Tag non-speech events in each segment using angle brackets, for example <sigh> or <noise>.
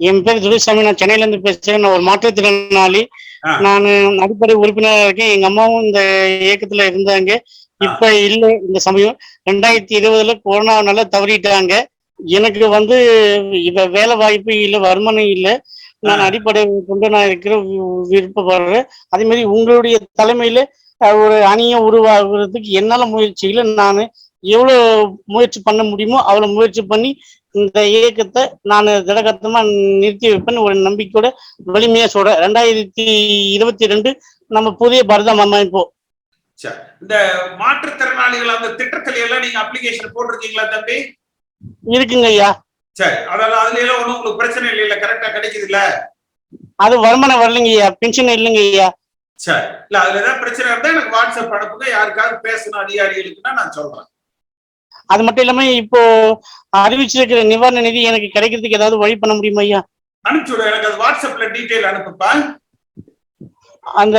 என் பேர் துரைசாமி. நான் சென்னையில இருந்து பேசுறேன். நான் ஒரு மாற்றுத்திறனாளி. நான் அடிப்படை உறுப்பினராக இருக்கேன் எங்க அம்மாவும் இந்த இயக்கத்துல இருந்தாங்க. இப்ப இல்ல. இந்த சமயம் ரெண்டாயிரத்தி இருபதுல கொரோனானால தவறிட்டாங்க. எனக்கு வந்து இப்ப வேலை வாய்ப்பு இல்ல வருமானம் இல்ல. நான். அடிப்படை கொண்டு நான் இருக்கிற விருப்பப்படுறேன். அதே மாதிரி உங்களுடைய தலைமையில ஒரு அணியை உருவாகுறதுக்கு என்னால முயற்சிகளை நான் எவ்வளவு முயற்சி பண்ண முடியுமோ அவ்வளவு முயற்சி பண்ணி இந்த இயக்கத்தை நான் திடகத்தமா நிறுத்தி வைப்பேன்னு ஒரு நம்பிக்கையோட வலிமையா சொல்றேன். ரெண்டாயிரத்தி இருபத்தி ரெண்டு நம்ம புதிய பாரதம் அமைப்போம். இந்த மாற்றுத்திறனாளிகள் அந்த திட்டத்துல எல்லாம் நீங்க அப்ளிகேஷன் போட்டிருக்கீங்களா தம்பி? இருக்குங்க ஐயா. சரி அதெல்லாம் அதுல எல்லாம் ஒண்ணும் உங்களுக்கு பிரச்சனை இல்லைல்ல கரெக்டா கிடைக்குது இல்ல அது வருமானம் வரலைங்க ஐயா பென்ஷன் இல்லைங்க ஐயா. சரி இல்ல அதுல ஏதாவது பிரச்சனை இருந்தா எனக்கு வாட்ஸ்அப் அனுப்புங்க யாருக்காவது பேசணும் அதிகாரிகளுக்குன்னா நான் சொல்றேன். அது மட்டும் இல்லாம இப்போ அறிவிச்சிருக்கிற நிவாரண நிதி எனக்கு கிடைக்கிறதுக்கு ஏதாவது வழி பண்ண முடியுமா ஐயா? அனுப்பிச்சு விடு எனக்கு அது வாட்ஸ்அப்ல டீட்டெயில் அனுப்புப்பா. அந்த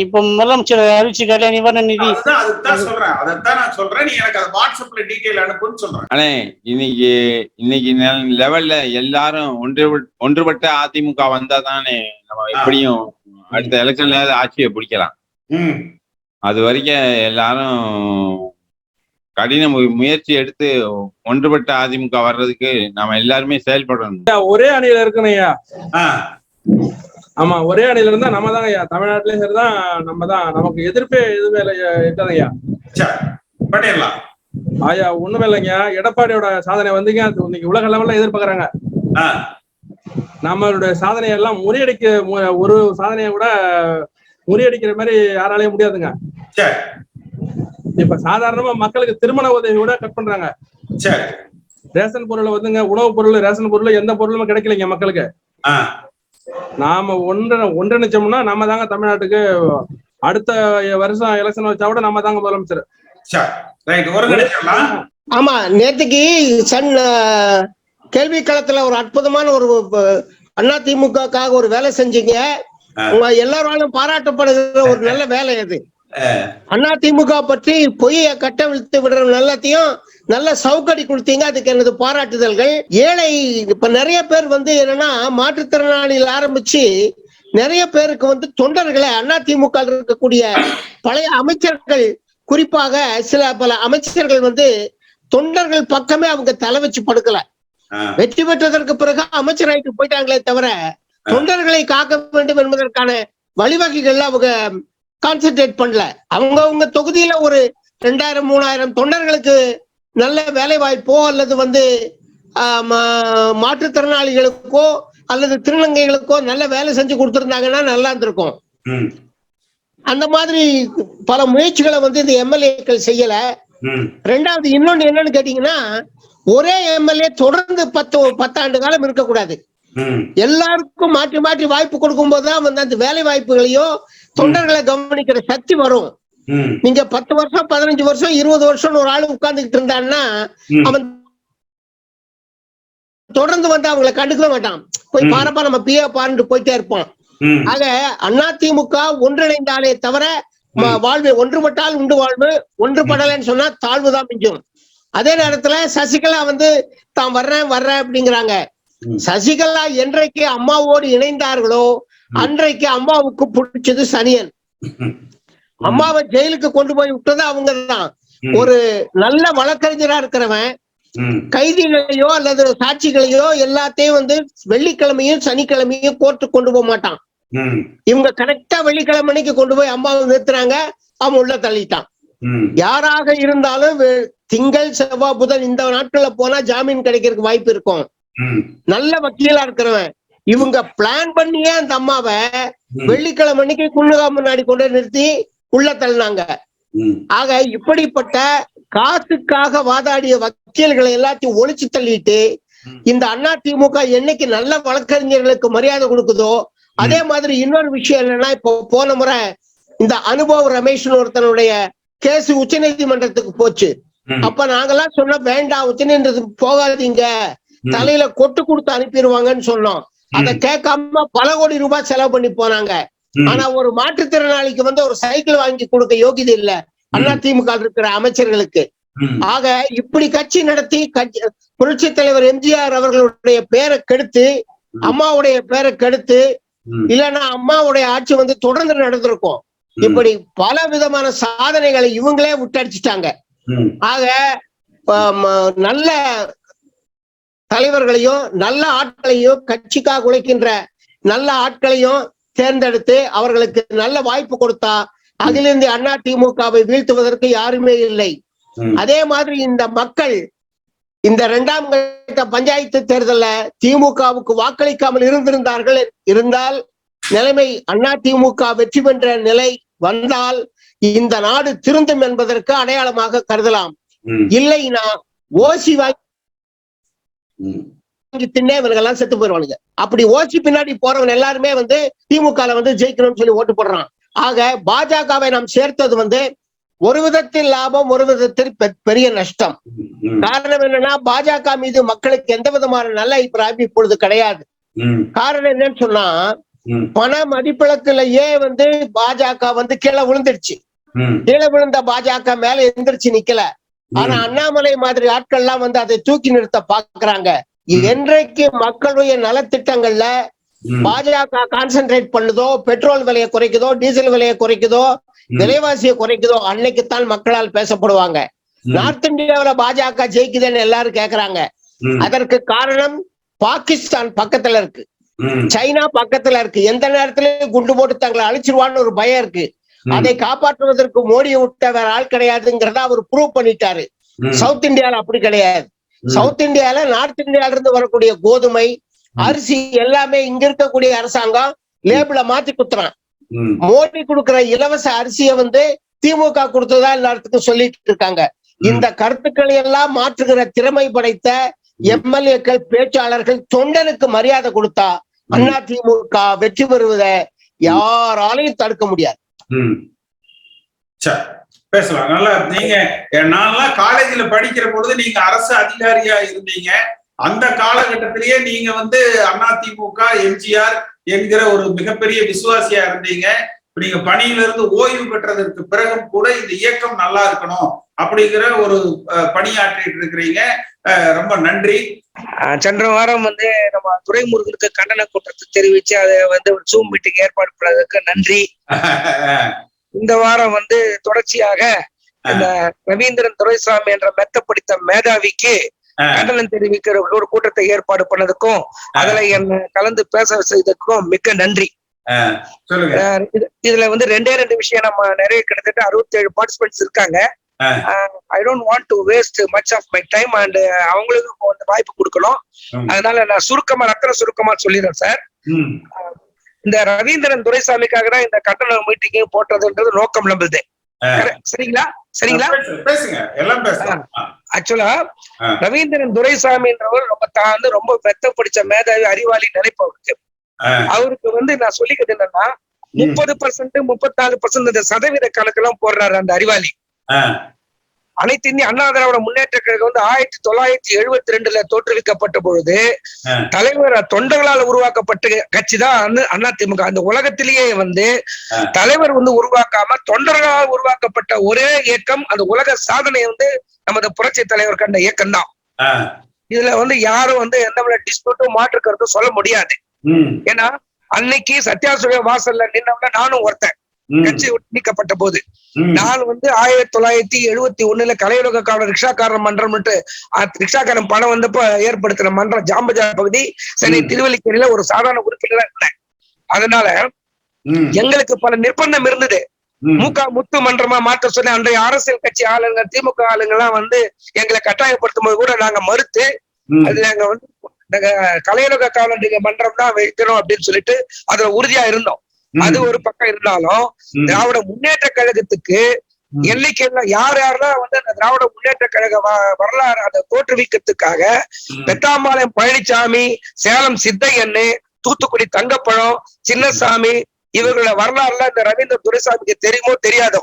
இப்போ முதலமைச்சர் அறிவிச்சிருக்காரு நிவாரண நிதி. அதுதான் சொல்றேன். அதைத்தான் நான் சொல்றேன். நீ எனக்கு அது வாட்ஸ்அப்ல டீட்டெயில் அனுப்புன்னு சொல்றேன். அண்ணே இன்னைக்கு இன்னைக்கு லெவல்ல எல்லாரும் ஒன்று ஒன்றுபட்ட அதிமுக வந்தா தானே நம்ம எப்படியும் அடுத்த எலெக்ஷன்ல ஆட்சியை பிடிக்கலாம். ம். அது வரைக்கும் எல்லாரும் கடின முயற்சி எடுத்து ஒன்றுபட்ட அதிமுக வர்றதுக்கு நாம எல்லாருமே செயல்படணும். ஒரே அணியில இருக்கணும் ஐயா. ஆ. ஆமா ஒரே அணியில இருந்தா நம்ம தாங்க ஐயா. தமிழ்நாட்டிலயும் சரிதான் நம்ம தான். நமக்கு எதிர்ப்பே எதுவுமே இல்லை இருக்காது ஐயா. சரி பண்ணிடலாம். ஐயா ஒண்ணுமே இல்லைங்க எடப்பாடியோட சாதனை வந்துங்க. இன்னைக்கு உலக லெவல்ல எதிர்பார்க்கறாங்க. நம்மளுடைய சாதனையை எல்லாம் முறியடிக்க மு- ஒரு சாதனையை கூட முறியடிக்கிற மாதிரி யாராலையும் முடியாதுங்க. இப்ப சாதாரணமா மக்களுக்கு திருமண உதவி கூட கட் பண்றாங்க. சரி ரேஷன் பொருளை வந்துங்க உணவுப் பொருள் ரேஷன் பொருள் எந்த பொருளுமே கிடைக்கலைங்க மக்களுக்கு. நாம ஒன்று ஒன்றிணைச்சோம்னா நம்ம தாங்க தமிழ்நாட்டுக்கு அடுத்த வருஷம் எலெக்ஷன் வச்சா கூட நம்ம தாங்க முதலமைச்சர். சரி ரைட் ஒருங்கிணைச்சிடலாம் ஆமா நேத்துக்கு சன் கேள்வி களத்துல ஒரு அற்புதமான ஒரு அண்ணா திமுகக்காக ஒரு வேலை செஞ்சீங்க. உங்க எல்லாராலும் பாராட்டப்படுகிற ஒரு நல்ல வேலை அது. அண்ணா திமுக பற்றி பொய்யை கட்டவிழ்த்து விடுற நல்லத்தையும் நல்ல சவுக்கடி கொடுத்தீங்க. அதுக்கு எனது பாராட்டுதல்கள். ஏழை இப்ப நிறைய பேர் வந்து என்னன்னா மாற்றுத்திறனாளிகள் ஆரம்பிச்சு நிறைய பேருக்கு வந்து தொண்டர்களை அண்ணா திமுக இருக்கக்கூடிய பழைய அமைச்சர்கள் குறிப்பாக சில பல அமைச்சர்கள் வந்து தொண்டர்கள் பக்கமே அவங்க தலை வச்சு படுக்கல. வெற்றி பெற்றதற்கு பிறகு அமைச்சராயிட்டு போயிட்டாங்களே தவிர தொண்டர்களை காக்க வேண்டும் என்பதற்கான வழிவகைகள்ல அவங்க கான்சென்ட்ரேட் பண்ணல. அவங்க அவங்க தொகுதியில ஒரு ரெண்டாயிரம் மூணாயிரம் தொண்டர்களுக்கு நல்ல வேலை வாய்ப்போ அல்லது வந்து மாற்றுத்திறனாளிகளுக்கோ அல்லது திருநங்கைகளுக்கோ நல்ல வேலை செஞ்சு கொடுத்திருந்தாங்கன்னா நல்லா இருந்திருக்கும். அந்த மாதிரி பல முயற்சிகளை வந்து இந்த எம்எல்ஏக்கள் செய்யல. ரெண்டாவது இன்னொன்னு என்னன்னு கேட்டீங்கன்னா ஒரே எம்எல்ஏ தொடர்ந்து பத்து பத்தாண்டு காலம் இருக்கக்கூடாது. எல்லாருக்கும் மாற்றி மாற்றி வாய்ப்பு கொடுக்கும்போது தான் வந்து அந்த வேலை வாய்ப்புகளையோ தொண்டர்களை கவனிக்கிற சக்தி வரும். நீங்க பத்து வருஷம் பதினஞ்சு வருஷம் இருபது வருஷம் ஒரு ஆளு உட்கார்ந்துகிட்டு இருந்தான்னா. அவன் தொடர்ந்து வந்து அவங்களை கண்டுக்கவே மாட்டான். போய். பாருப்பா நம்ம பிஏ பாருன்னு போயிட்டே இருப்பான். ஆக அதிமுக ஒன்றிணைந்தாலே தவிர வாழ்வு ஒன்றுபட்டால் உண்டு வாழ்வு ஒன்றுபடலைன்னு சொன்னா தாழ்வு தான் மிஞ்சும். அதே நேரத்துல சசிகலா வந்து தான் வர்றேன் வர்றேன் அப்படிங்கிறாங்க. சசிகலா என்றைக்கு அம்மாவோடு இணைந்தார்களோ அன்றைக்கு அம்மாவுக்கு பிடிச்சது சனியன். அம்மாவை ஜெயிலுக்கு கொண்டு போய் விட்டது அவங்க தான். ஒரு நல்ல வழக்கறிஞரா இருக்கிறவன் கைதிகளையோ அல்லது சாட்சிகளையோ எல்லாத்தையும் வந்து வெள்ளிக்கிழமையும் சனிக்கிழமையும் கோர்ட்டு கொண்டு போக மாட்டான். இவங்க கரெக்டா வெள்ளிக்கிழமை அன்னைக்கு கொண்டு போய் அம்மாவை நிறுத்துறாங்க அவன் உள்ள தள்ளிட்டான். யாராக இருந்தாலும் திங்கள் செவ்வாய் புதன் இந்த நாட்கள்ல போனா ஜாமீன் கிடைக்கிறதுக்கு வாய்ப்பு இருக்கும். நல்ல வக்கீலா இருக்கிறவன் இவங்க பிளான் பண்ணியே அந்த அம்மாவை. வெள்ளிக்கிழமை அன்னைக்கு குன்னுகா முன்னாடி கொண்டு நிறுத்தி உள்ள தள்ளினாங்க ஆக இப்படிப்பட்ட காசுக்காக வாதாடிய வக்கீல்களை எல்லாத்தையும் ஒழிச்சு தள்ளிட்டு. இந்த அண்ணா திமுக என்னைக்கு நல்ல வழக்கறிஞர்களுக்கு மரியாதை கொடுக்குதோ அதே மாதிரி இன்னொரு விஷயம் என்னன்னா இப்போ போன முறை இந்த அனுபவ் ரமேஷ்னு ஒருத்தனுடைய கேஸ் உச்ச நீதிமன்றத்துக்கு போச்சு. அப்ப நாங்கெல்லாம் சொன்னோம் வேண்டாம் உச்ச நீதிமன்றத்துக்கு போகாதீங்க. தலையில கொட்டு கொடுத்து அனுப்பிடுவாங்கன்னு சொன்னோம் அதை கேட்காம பல கோடி ரூபாய் செலவு பண்ணி போனாங்க. ஆனா ஒரு மாற்றுத்திறனாளிக்கு வந்து ஒரு சைக்கிள் வாங்கி கொடுக்க யோகிதை இல்ல. அண்ணா திமுக இருக்கிற அமைச்சர்களுக்கு. ஆக இப்படி கட்சி நடத்தி கட்சி புரட்சி தலைவர் எம்ஜிஆர் அவர்களுடைய பேரை கெடுத்து அம்மாவுடைய பேரை கெடுத்து இல்லைன்னா அம்மாவுடைய ஆட்சி வந்து தொடர்ந்து நடந்திருக்கும். இப்படி பல விதமான சாதனைகளை இவங்களே விட்டடிச்சிட்டாங்க ஆக நல்ல தலைவர்களையும் நல்ல ஆட்களையும் கட்சிக்காக உழைக்கின்ற நல்ல ஆட்களையும் தேர்ந்தெடுத்து அவர்களுக்கு நல்ல வாய்ப்பு கொடுத்தா அகில இந்திய அண்ணா திமுகவை வீழ்த்துவதற்கு யாருமே இல்லை. அதே மாதிரி இந்த மக்கள் இந்த இரண்டாம் கட்ட பஞ்சாயத்து தேர்தல்ல திமுகவுக்கு வாக்களிக்காமல் இருந்திருந்தார்கள் இருந்தால் நிலைமை அண்ணா திமுக வெற்றி பெற்ற நிலை வந்தால் இந்த நாடு திருந்தும் என்பதற்கு அடையாளமாக கருதலாம் ம், இல்லைன்னா ஓசி வாங்கி. தின்னே இவங்க எல்லாம் செத்து போயிருவானுங்க. அப்படி ஓசி பின்னாடி போறவன் எல்லாருமே வந்து திமுக வந்து ஜெயிக்கணும்னு சொல்லி ஓட்டு போடுறான். ஆக பாஜகவை நாம் சேர்த்தது வந்து ஒரு விதத்தில் லாபம் ஒரு விதத்தில் பெரிய நஷ்டம். காரணம் என்னன்னா பாஜக மீது மக்களுக்கு எந்த விதமான நல்ல அபிப்பிராயம் இப்பொழுது கிடையாது. காரணம் என்னன்னு சொன்னா பண மதிப்பிழக்குலயே வந்து பாஜக வந்து கீழே விழுந்துருச்சு கீழே விழுந்த பாஜக மேல எந்திரிச்சு நிக்கல. ஆனா அண்ணாமலை மாதிரி ஆட்கள்லாம் வந்து அதை தூக்கி நிறுத்த பாக்குறாங்க. என்றைக்கு மக்களுடைய நலத்திட்டங்கள்ல பாஜக கான்சென்ட்ரேட் பண்ணுதோ பெட்ரோல் விலையை குறைக்குதோ டீசல் விலையை குறைக்குதோ விலைவாசியை குறைக்குதோ அன்னைக்குத்தான் மக்களால் பேசப்படுவாங்க. நார்த் இந்தியாவுல பாஜக ஜெயிக்குதுன்னு எல்லாரும் கேக்குறாங்க. அதற்கு காரணம் பாகிஸ்தான் பக்கத்துல இருக்கு. சைனா பக்கத்துல இருக்கு. எந்த நேரத்திலயும் குண்டு போட்டு தங்களை அழிச்சிருவான்னு ஒரு பயம் இருக்கு. அதை காப்பாற்றுவதற்கு மோடியை விட்ட வேற ஆள் கிடையாதுங்கிறத அவர் ப்ரூவ் பண்ணிட்டாரு. சவுத் இந்தியால அப்படி கிடையாது. சவுத் இந்தியால நார்த் இந்தியால இருந்து வரக்கூடிய கோதுமை அரிசி எல்லாமே இங்க இருக்கக்கூடிய அரசாங்கம் லேபிள மாத்தி குத்துறான். மோடி கொடுக்கிற இலவச அரிசியை வந்து திமுக கொடுத்ததா எல்லாத்துக்கும் சொல்லிட்டு இருக்காங்க. இந்த கருத்துக்களை எல்லாம் மாற்றுகிற திறமை படைத்த எம்எல்ஏக்கள் பேச்சாளர்கள் தொண்டனுக்கு மரியாதை கொடுத்தா அண்ணா திமுக வெற்றி பெறுவதை யாராலையும் தடுக்க முடியாது. ம். சரி பேசலாம். நல்லா நீங்க நான்லாம் காலேஜ்ல படிக்கிற பொழுது நீங்க அரசு அதிகாரியா இருந்தீங்க. அந்த காலகட்டத்திலேயே நீங்க வந்து அதிமுக எம்ஜிஆர் என்கிற ஒரு மிகப்பெரிய விசுவாசியா இருந்தீங்க. நீங்க பணியில இருந்து ஓய்வு பெற்றதற்கு பிறகும் கூட இந்த இயக்கம் நல்லா இருக்கணும் அப்படிங்கிற ஒரு பணியாற்றிட்டு இருக்கிறீங்க. ரொம்ப நன்றி. சென்ற வாரம் வந்து நம்ம துரைமுருகனுக்கு கண்டன கூட்டத்தை தெரிவிச்சு அதை வந்து ஒரு ஜூம் மீட்டிங் ஏற்பாடு பண்ணதுக்கு நன்றி. <laughs> இந்த வாரம் வந்து தொடர்ச்சியாக இந்த ரவீந்திரன் துரைசாமி என்ற மெத்த பிடித்த மேதாவிக்கு கண்டனம் தெரிவிக்கிற ஒரு கூட்டத்தை ஏற்பாடு பண்ணதுக்கும் அதுல என்ன கலந்து பேச செய்ததுக்கும் மிக்க நன்றி. இதுல வந்து ரெண்டே ரெண்டு விஷயம் நம்ம நிறைய கிட்டத்தட்ட அறுபத்தி ஏழு பார்ட்டிசிபென்ட்ஸ் இருக்காங்க. I don't want to waste much of my time and அவங்களுக்கும் வந்து வாய்ப்பு கொடுக்கணும். அதனால நான் சுருக்கமா ரத்தன சுருக்கமா சொல்லிடுறேன் சார். இந்த ரவீந்திரன் துரைசாமிக்காக தான் இந்த கட்டண மீட்டிங் போட்டதுன்றது நோக்கம் நம்மளுது. சரிங்களா? சரிங்களா? எல்லாம் ஆக்சுவலா. ரவீந்திரன் துரைசாமின்றவர் ரொம்ப தான் வந்து ரொம்ப மெத்த பிடிச்ச மேதாவி அறிவாளி நினைப்பவருக்கு. அவருக்கு வந்து நான் சொல்லிக்கிறது என்னன்னா முப்பது பர்சன்ட் முப்பத்தாலு பர்சன்ட் இந்த சதவீத கணக்கெல்லாம் போடுறாரு அந்த அறிவாளி. அனைத்து இந்திய அண்ணா திராவிட முன்னேற்ற கழகம் வந்து ஆயிரத்தி தொள்ளாயிரத்தி எழுபத்தி ரெண்டுல தோற்றுவிக்கப்பட்ட பொழுது. தலைவர் தொண்டர்களால் உருவாக்கப்பட்ட கட்சி தான் அண்ணா திமுக. அந்த உலகத்திலேயே வந்து. தலைவர் வந்து உருவாக்காம தொண்டர்களால் உருவாக்கப்பட்ட ஒரே இயக்கம் அந்த உலக சாதனை வந்து நமது புரட்சி தலைவர் கண்ட இயக்கம் தான். இதுல வந்து யாரும் வந்து எந்த டிஸ்பியூட்டும் மாற்று கருத்தும் சொல்ல முடியாது. ஏன்னா அன்னைக்கு சத்யாசுடைய வாசல்ல நின்னவங்க நானும் ஒருத்தன். கட்சி நீக்கப்பட்ட போது. நான் வந்து ஆயிரத்தி தொள்ளாயிரத்தி எழுபத்தி ஒண்ணுல கலையுலக காவலர் ரிக்ஷாக்காரன் அஹ், ரிக்ஷாக்காரன் பணம் வந்தப்ப ஏற்படுத்தின மன்றம் ஜாம்பஜார் பகுதி சென்னை ம். திருவல்லிக்கேணியில ஒரு சாதாரண உறுப்பினரா இருந்தேன். அதனால எங்களுக்கு பல நிர்பந்தம் இருந்தது. முக முத்து மன்றமா மாற்ற சொல்லி அன்றைய அரசியல் கட்சி ஆளுங்க திமுக ஆளுங்க எல்லாம் வந்து எங்களை கட்டாயப்படுத்தும் போது கூட நாங்க மறுத்து அது நாங்க வந்து நாங்க கலையுலக காவலர் மன்றம் தான் வைக்கணும் அப்படின்னு சொல்லிட்டு அதுல உறுதியா இருந்தோம். அது ஒரு பக்கம் இருந்தாலும் திராவிட முன்னேற்ற கழகத்துக்கு எல்லாம் யார் யாரெல்லாம் வந்து அந்த திராவிட முன்னேற்ற கழக வரலாறு அதை தோற்றுவிக்கிறதுக்காக பெத்தாம்பாளையம் பழனிசாமி சேலம் சித்தையண்ணு தூத்துக்குடி தங்கப்பழம் சின்னசாமி இவர்களோட வரலாறுல இந்த ரவீந்திர துரைசாமிக்கு தெரியுமோ தெரியாதோ.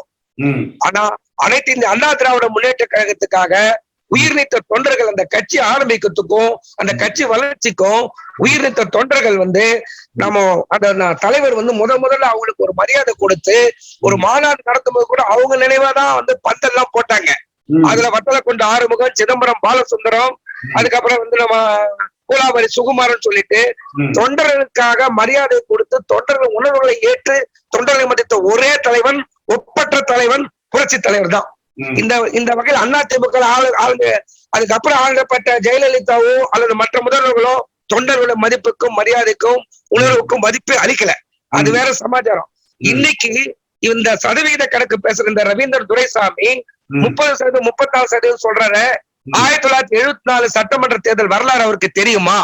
ஆனா அனைத்து இந்த அண்ணா திராவிட முன்னேற்ற கழகத்துக்காக உயிர் நீத்த தொண்டர்கள் அந்த கட்சி ஆரம்பிக்கிறதுக்கும் அந்த கட்சி வளர்ச்சிக்கும் உயிர் நீத்த தொண்டர்கள் வந்து நம்ம அந்த தலைவர் வந்து முத முதல்ல அவங்களுக்கு ஒரு மரியாதை கொடுத்து ஒரு மாநாடு நடத்தும் போது கூட அவங்க நினைவாதான் வந்து பந்தெல்லாம் போட்டாங்க. அதுல வத்தல கொண்ட ஆறுமுகம் சிதம்பரம் பாலசுந்தரம் அதுக்கப்புறம் வந்து நம்ம கூலாவரி சுகுமாரன் சொல்லிட்டு. தொண்டர்களுக்காக மரியாதை கொடுத்து தொண்டர்கள் உணர்வுகளை ஏற்று தொண்டர்களை மதித்த ஒரே தலைவன் ஒப்பற்ற தலைவன் புரட்சி தலைவர் தான். இந்த இந்த வகையில் அண்ணா திமுக ஆளு ஆளுங்க அதுக்கப்புறம் ஆளப்பட்ட ஜெயலலிதாவோ அல்லது மற்ற முதல்வர்களோ தொண்டர்களோட மதிப்புக்கும் மரியாதைக்கும் உணர்வுக்கும் மதிப்பே அளிக்கல அது. வேற சமாச்சாரம் இன்னைக்கு இந்த சதவீத கணக்கு பேசுற இந்த ரவீந்திர துரைசாமி. முப்பது சதவீதம் முப்பத்தாறு சதவீதம் சொல்றாரு. ஆயிரத்தி தொள்ளாயிரத்தி எழுபத்தி நாலு சட்டமன்ற தேர்தல் வரலாறு அவருக்கு தெரியுமா.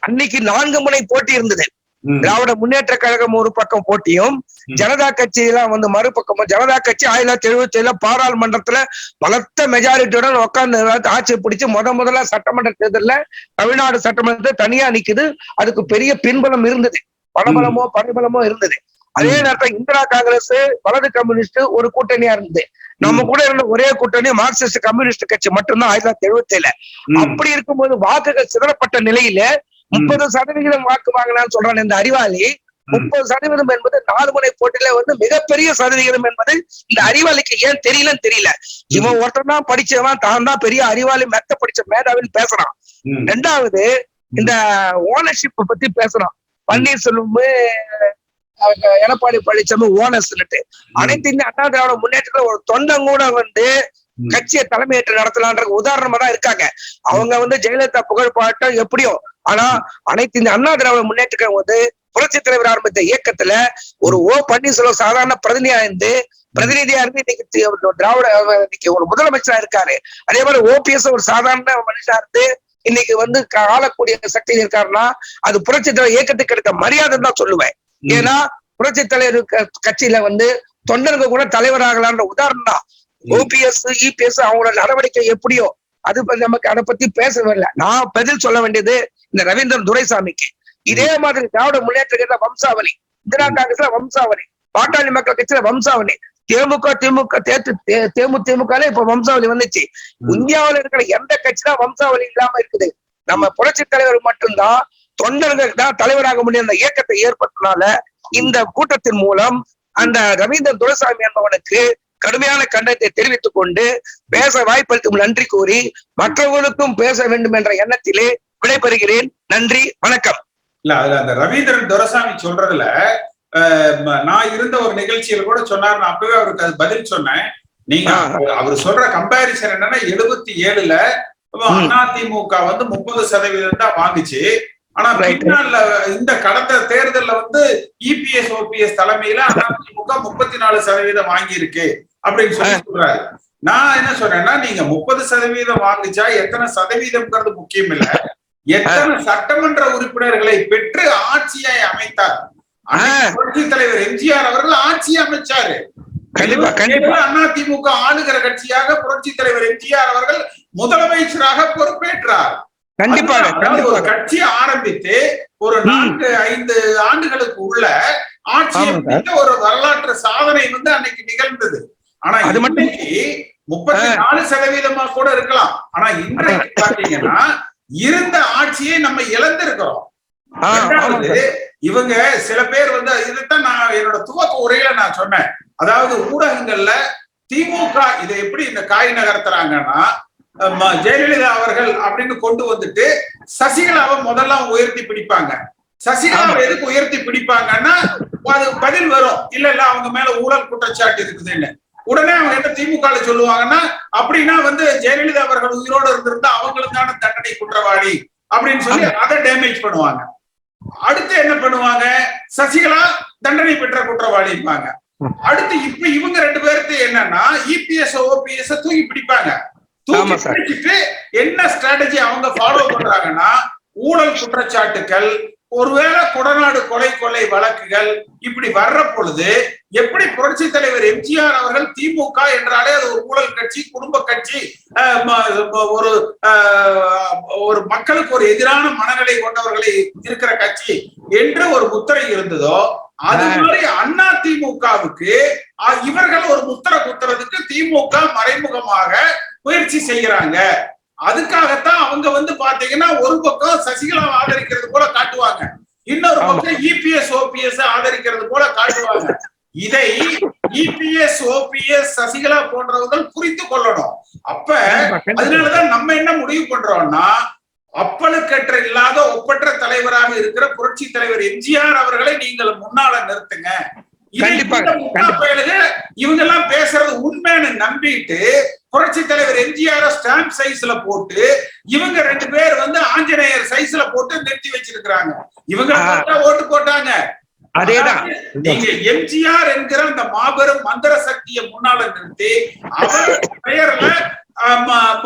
அன்னைக்கு நான்கு முனை போட்டி இருந்தது. திராவிட முன்னேற்ற கழகம் ஒரு பக்கம் போட்டியும். ஜனதா கட்சி எல்லாம் வந்து மறுபக்கமும் ஜனதா கட்சி ஆயிரத்தி தொள்ளாயிரத்தி எழுபத்தி ஏழுல பாராளுமன்றத்துல பலத்த மெஜாரிட்டியுடன் உட்கார்ந்து ஆட்சியை பிடிச்சு முத முதல்ல சட்டமன்ற தேர்தல்ல தமிழ்நாடு சட்டமன்றத்தை தனியா நிக்குது. அதுக்கு பெரிய பின்பலம் இருந்தது. பணபலமோ பணபலமோ இருந்தது. அதே நேரத்துல இந்திரா காங்கிரஸ் வலது கம்யூனிஸ்ட் ஒரு கூட்டணியா இருந்தது. நம்ம கூட இருந்த ஒரே கூட்டணி மார்க்சிஸ்ட் கம்யூனிஸ்ட் கட்சி மட்டும்தான் ஆயிரத்தி தொள்ளாயிரத்தி எழுபத்தி ஏழுல ம். அப்படி இருக்கும்போது வாக்குகள் சிதறப்பட்ட நிலையில முப்பது சதவிகிதம் வாக்கு வாங்கினான்னு சொல்றான் இந்த அறிவாளி. முப்பது சதவீதம் என்பது நாலு முனை போட்டியில வந்து மிகப்பெரிய சதவிகிதம் என்பது இந்த அறிவாளிக்கு ஏன் தெரியலன்னு தெரியல. இவன் ஒருத்தன் தான் படிச்சவன் தான் தான் பெரிய அறிவாளி மெத்த படிச்ச மேதாவின்னு பேசுறான். ரெண்டாவது இந்த ஓனர்ஷிப் பத்தி பேசுறான். பன்னீர்செல்வம் எடப்பாடி பழனிசாமி ஓனர்ஸ்னுட்டு அனைத்து இந்திய அண்ணா திராவிட முன்னேற்றத்துல ஒரு தொண்டன் கூட வந்து. கட்சியை தலைமையேற்று நடத்தலான்ற உதாரணமா தான் இருக்காங்க. அவங்க வந்து ஜெயலலிதா புகழ் பாட்டம் எப்படியோ ஆனா அனைத்து இந்த அண்ணா திராவிட முன்னேற்ற வந்து புரட்சி தலைவர் ஆரம்பித்த இயக்கத்துல ஒரு ஓ பன்னீர்செல்வம் சாதாரண பிரதிநிதியா இருந்து பிரதிநிதியா இருந்து இன்னைக்கு திராவிட இன்னைக்கு ஒரு முதலமைச்சரா இருக்காரு அதே மாதிரி ஓபிஎஸ் ஒரு சாதாரண மனுஷனா இருந்து இன்னைக்கு வந்து ஆளக்கூடிய சக்தியில் இருக்காருன்னா அது புரட்சி தலைவர் இயக்கத்துக்கு கிடைத்த மரியாதை தான் சொல்லுவேன். ஏன்னா புரட்சி தலைவர் கட்சியில வந்து தொண்டர்கள் கூட தலைவராகலான்ற உதாரணம் தான். ஓபிஎஸ் இபிஎஸ் அவங்களோட நடவடிக்கை எப்படியோ அது நமக்கு அதை பத்தி பேசவே இல்லை நான் பதில் சொல்ல வேண்டியது இந்த ரவீந்திரன் துரைசாமிக்கு. இதே மாதிரி திராவிட முன்னேற்ற வம்சாவளி இந்திரா காங்கிரஸ்ல வம்சாவளி பாட்டாளி மக்கள் கட்சியில வம்சாவளி தேமுக திமுக தேத்து தேமு திமுகல இப்ப வம்சாவளி வந்துச்சு. இந்தியாவுல இருக்கிற எந்த கட்சி தான் வம்சாவளி இல்லாம இருக்குது? நம்ம புரட்சி தலைவர் மட்டும்தான் தொண்டர்கள் தான் தலைவராக முடியும் அந்த இயக்கத்தை ஏற்பட்டனால இந்த கூட்டத்தின் மூலம் அந்த ரவீந்திரன் துரைசாமி என்பவனுக்கு கடுமையான கண்டனத்தை தெரிவித்துக் கொண்டு பேச வாய்ப்பளித்தும் நன்றி கூறி மற்றவர்களுக்கும் பேச வேண்டும் என்ற எண்ணத்திலே விடைபெறுகிறேன். நன்றி வணக்கம். இல்ல அதுல அந்த ரவீந்திரன் துரைசாமி சொல்றதுல நான் இருந்த ஒரு நிகழ்ச்சியில கூட சொன்னார். நான் அப்பவே அவருக்கு அது பதில் சொன்னேன். நீங்க. அவர் சொல்ற கம்பாரிசன் என்னன்னா எழுபத்தி ஏழுல. அதிமுக வந்து முப்பது சதவீதம் தான் வாங்குச்சு. ஆனா. பின்னால இந்த கடந்த தேர்தல்ல வந்து இபிஎஸ் ஓபிஎஸ் தலைமையில அதிமுக முப்பத்தி நாலு சதவீதம் வாங்கி இருக்கு அப்படின்னு சொல்லி சொல்றாரு. நான் என்ன சொல்றேன்னா நீங்க முப்பது சதவீதம் வாங்குச்சா எத்தனை சதவீதம்ங்கிறது முக்கியம் இல்ல எத்தனை சட்டமன்ற உறுப்பினர்களை பெற்று ஆட்சியை அமைத்தார்? புரட்சித் தலைவர் எம்ஜிஆர் அவர்கள் ஆட்சி அமைச்சாரு. கண்டிப்பா கண்டிப்பா. அதிமுக ஆளுகிற கட்சியாக புரட்சித் தலைவர் எம்ஜிஆர் அவர்கள் முதலமைச்சராக பொறுப்பேற்றார். கண்டிப்பாக ஒரு கட்சியை ஆரம்பித்து ஒரு. நான்கு ஐந்து ஆண்டுகளுக்கு உள்ள. பிடித்த ஒரு வரலாற்று சாதனை வந்து அன்னைக்கு நிகழ்ந்தது. ஆனா அது மட்டும் முப்பத்தி நாலு சதவீதமா கூட இருக்கலாம். ஆனா இன்றைக்கு பாத்தீங்கன்னா இருந்த ஆட்சியை நம்ம இழந்திருக்கிறோம். இவங்க சில பேர் வந்து இதைத்தான் நான் என்னோட துவக்க உரையில நான் சொன்னேன். அதாவது ஊடகங்கள்ல திமுக இதை எப்படி இந்த காய் நகர்த்துறாங்கன்னா ஜெயலலிதா அவர்கள் அப்படின்னு கொண்டு வந்துட்டு சசிகலாவை முதல்ல உயர்த்தி பிடிப்பாங்க. சசிகலாவை. எதுக்கு உயர்த்தி பிடிப்பாங்கன்னா அது பதில் வரும். இல்ல இல்ல அவங்க மேல ஊழல் குற்றச்சாட்டு இருக்குதுன்னு. உடனே அவங்க என்ன திமுக சொல்லுவாங்கன்னா அப்படின்னா வந்து ஜெயலலிதா அவர்கள் உயிரோடு இருந்திருந்தா அவங்களுக்கான தண்டனை குற்றவாளி அப்படின்னு சொல்லி அதை டேமேஜ் பண்ணுவாங்க. அடுத்து என்ன பண்ணுவாங்க? சசிகலா தண்டனை பெற்ற குற்றவாளிப்பாங்க அடுத்து இப்ப இவங்க ரெண்டு பேருக்கு என்னன்னா இபிஎஸ் ஓபிஎஸ் தூக்கி பிடிப்பாங்க. தூக்கி. பிடிச்சிட்டு என்ன ஸ்ட்ராட்டஜி அவங்க ஃபாலோ பண்றாங்கன்னா ஊழல் குற்றச்சாட்டுகள் ஒருவேளை கொடநாடு கொலை கொள்ளை வழக்குகள் இப்படி வர்ற பொழுது எப்படி புரட்சி தலைவர் எம்ஜிஆர் அவர்கள் திமுக என்றாலே அது ஒரு ஊழல் கட்சி குடும்ப கட்சி ஒரு ஒரு மக்களுக்கு ஒரு எதிரான மனநிலை கொண்டவர்களை இருக்கிற கட்சி என்று ஒரு முத்திரை இருந்ததோ அது மாதிரி அண்ணா திமுகவுக்கு இவர்கள் ஒரு முத்திரை குத்துறதுக்கு திமுக மறைமுகமாக முயற்சி செய்யறாங்க அதுக்காகத்தான் அவங்க வந்து பாத்தீங்கன்னா ஒரு பக்கம் சசிகலா ஆதரிக்கிறது போல காட்டுவாங்க இன்னொரு. பக்கம் இபிஎஸ் ஓபிஎஸ் ஆதரிக்கிறது போல காட்டுவாங்க இதை இபிஎஸ் ஓபிஎஸ் சசிகலா போன்றவர்கள் புரிந்து கொள்ளணும் அப்ப. அதனாலதான் நம்ம என்ன முடிவு பண்றோம்னா அப்பழுக்கற்ற இல்லாத ஒப்பற்ற தலைவராக இருக்கிற புரட்சி தலைவர் எம்ஜிஆர் அவர்களை நீங்கள் முன்னால நிறுத்துங்க இவங்க எல்லாம் பேசுறது உண்மைன்னு நம்பிட்டு புரட்சி தலைவர் எம்ஜிஆர் ஸ்டாம்ப் சைஸ்ல போட்டு இவங்க ரெண்டு பேர் வந்து ஆஞ்சநேயர் சைஸ்ல போட்டு நிறுத்தி வச்சிருக்கிறாங்க. இவங்க ஓட்டு போட்டாங்க. அதேதான். நீங்க எம்ஜிஆர் என்கிற அந்த மாபெரும் மந்திர சக்தியை முன்னால நிறுத்தி அவர் <laughs> பெயர்ல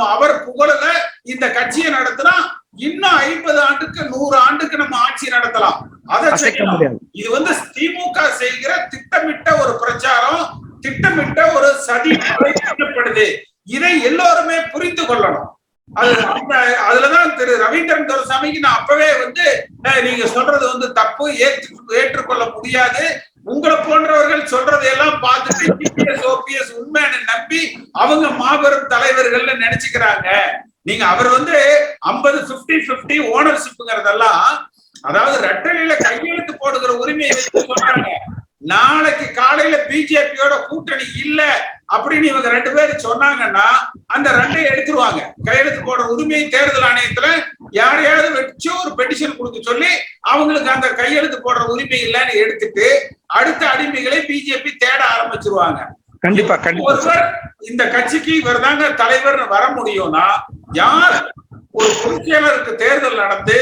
அவர் புகழல இந்த கட்சியை நடத்தினா இன்னும் ஐம்பது ஆண்டுக்கு நூறு ஆண்டுக்கு நம்ம ஆட்சி நடத்தலாம். அதை செய்யலாம். இது வந்து திமுக செய்கிற திட்டமிட்ட ஒரு பிரச்சாரம் திட்டமிட்ட ஒரு சதி பண்ணப்படுது இதை எல்லோருமே புரிந்து கொள்ளணும். அது அந்த- அதுலதான் திரு ரவீந்திரன் துரசாமிக்கு நான் அப்பவே வந்து நீங்க சொல்றது வந்து தப்பு. ஏற்று ஏற்றுக்கொள்ள முடியாது. உங்களை போன்றவர்கள் சொல்றதையெல்லாம் பார்த்துட்டு டிபிஎஸ் ஓபிஎஸ் உண்மைன்னு நம்பி அவங்க மாபெரும் தலைவர்கள்னு நினைச்சுக்கிறாங்க. நீங்க அவர் வந்து ஐம்பது பிப்டி பிப்டி ஓனர்ஷிப்ங்கிறதெல்லாம் அதாவது ரெட்டலையில கையெழுத்து போடுகிற உரிமையை வச்சு சொல்றாங்க நாளைக்கு காலையில பிஜேபியோட கூட்டணி இல்ல அப்படின்னு இவங்க ரெண்டு பேரும் சொன்னாங்கன்னா அந்த ரெண்டை எடுத்துருவாங்க. கையெழுத்து போடுற உரிமை தேர்தல் ஆணையத்துல யாரையாவது வச்சு ஒரு பெட்டிஷன் கொடுக்க சொல்லி அவங்களுக்கு அந்த கையெழுத்து போடுற உரிமை இல்லைன்னு எடுத்துட்டு அடுத்த அடிமைகளை பிஜேபி தேட ஆரம்பிச்சிருவாங்க. கண்டிப்பா கண்டிப்பா. இந்த கட்சிக்கு இவர் தாங்க தலைவர்னு வர முடியும்னா யார் ஒரு பொதுச் செயலருக்கு தேர்தல் நடந்து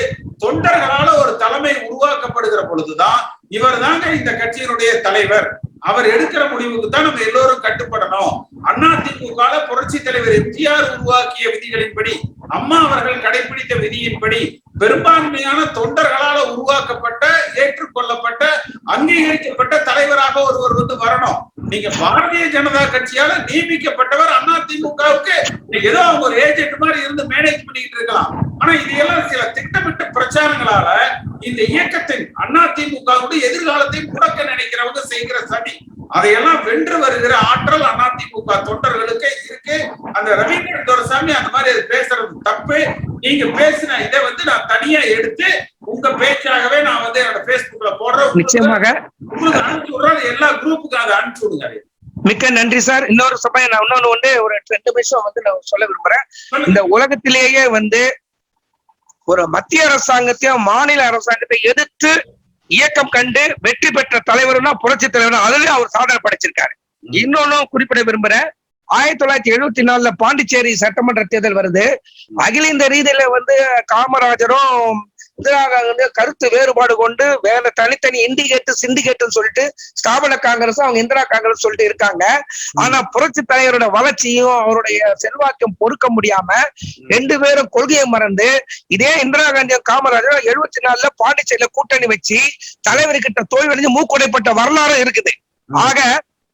தொண்டர்களால ஒரு தலைமை உருவாக்கப்படுகிற பொழுதுதான் இவர் தாங்க இந்த கட்சியினுடைய தலைவர். அவர் எடுக்கிற முடிவுக்கு தான் நம்ம எல்லோரும் கட்டுப்படணும். அண்ணா புரட்சி தலைவர் எம்ஜிஆர் உருவாக்கிய விதிகளின்படி அம்மா அவர்கள் கடைபிடித்த விதியின்படி பெரும்பான்மையான தொண்டர்களால உருவாக்கப்பட்ட ஏற்றுக்கொள்ளப்பட்ட அங்கீகரிக்கப்பட்ட தலைவராக ஒருவர் வந்து வரணும். நீங்க பாரதிய ஜனதா கட்சியால நியமிக்கப்பட்டவர் அண்ணா திமுகவுக்கு ஏதோ அவங்க ஒரு ஏஜென்ட் மாதிரி இருந்து மேனேஜ் பண்ணிட்டு இருக்கலாம். ஆனா இதையெல்லாம் சில திட்டமிட்ட பிரச்சாரங்களால இந்த இயக்கத்தின் அண்ணா திமுகவுடைய எதிர்காலத்தை முடக்க நினைக்கிறவங்க செய்கிற சதி. அதையெல்லாம் வென்று வருகிற ஆற்றல் அதிமுக தொண்டர்களுக்கு இருக்கு. அந்த ரவீந்திரன் துரசாமி அந்த மாதிரி பேசுறது தப்பு. நீங்க பேசின இதை வந்து நான் தனியா எடுத்து உங்க பேச்சாகவே நான் வந்து என்னோட Facebookல போடுறேன். நிச்சயமாக. உங்களுக்கு அனுப்பிச்சு விடுறேன் எல்லா குரூப்புக்கும் அதை. அனுப்பிச்சு விடுங்க. மிக்க நன்றி சார். இன்னொரு சமயம் நான் இன்னொன்னு வந்து ஒரு ரெண்டு நிமிஷம் வந்து நான் சொல்ல விரும்புறேன். இந்த உலகத்திலேயே வந்து ஒரு மத்திய அரசாங்கத்தையும் மாநில அரசாங்கத்தை எதிர்த்து இயக்கம் கண்டு வெற்றி பெற்ற தலைவர்னா புரட்சி தலைவர் அதுலயே அவர் சாதனை படைச்சிருக்காரு. இன்னொன்னும் குறிப்பிட விரும்புறேன். ஆயிரத்தி தொள்ளாயிரத்தி எழுபத்தி நாலுல பாண்டிச்சேரி சட்டமன்ற தேர்தல் வருது. அகில இந்த ரீதியில வந்து காமராஜரும் கருத்து வேறுபாடு கொண்டு வேற தனித்தனி இண்டிகேட் சிண்டிகேட்னு சொல்லிட்டு ஸ்தாபன காங்கிரஸ் அவங்க இந்திரா காங்கிரஸ் சொல்லிட்டு இருக்காங்க. ஆனா புரட்சி தலைவரோட வளர்ச்சியும் அவருடைய செல்வாக்கும் பொறுக்க முடியாம ரெண்டு பேரும் கொள்கையை மறந்து இதே இந்திரா காந்தியும் காமராஜரும் எழுபத்தி நாலுல பாண்டிச்சேரியில கூட்டணி வச்சு தலைவர்கிட்ட தோல்வியடைஞ்சு மூக்குடைப்பட்ட வரலாறு இருக்குது. ஆக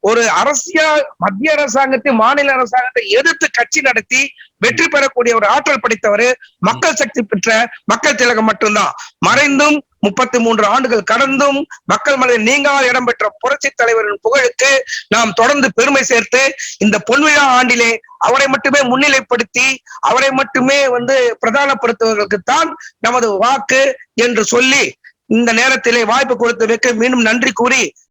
ஒரு அரசியல் மத்திய அரசாங்கத்தை மாநில அரசாங்கத்தை எதிர்த்து கட்சி நடத்தி வெற்றி பெறக்கூடிய ஒரு ஆற்றல் படைத்தவர் மக்கள் சக்தி பெற்ற மக்கள் திலகம் மட்டும்தான். மறைந்தும் முப்பத்தி மூன்று ஆண்டுகள் கடந்தும் மக்கள் மனதில் நீங்காத இடம் பெற்ற புரட்சி தலைவரின் புகழுக்கு நாம் தொடர்ந்து பெருமை சேர்த்து இந்த பொன்விழா ஆண்டிலே அவரை மட்டுமே முன்னிலைப்படுத்தி அவரை மட்டுமே வந்து பிரதானப்படுத்துவதற்குத்தான் நமது வாக்கு என்று சொல்லி இந்த நேரத்திலே வாய்ப்பு கொடுத்ததற்கு மீண்டும் நன்றி கூறி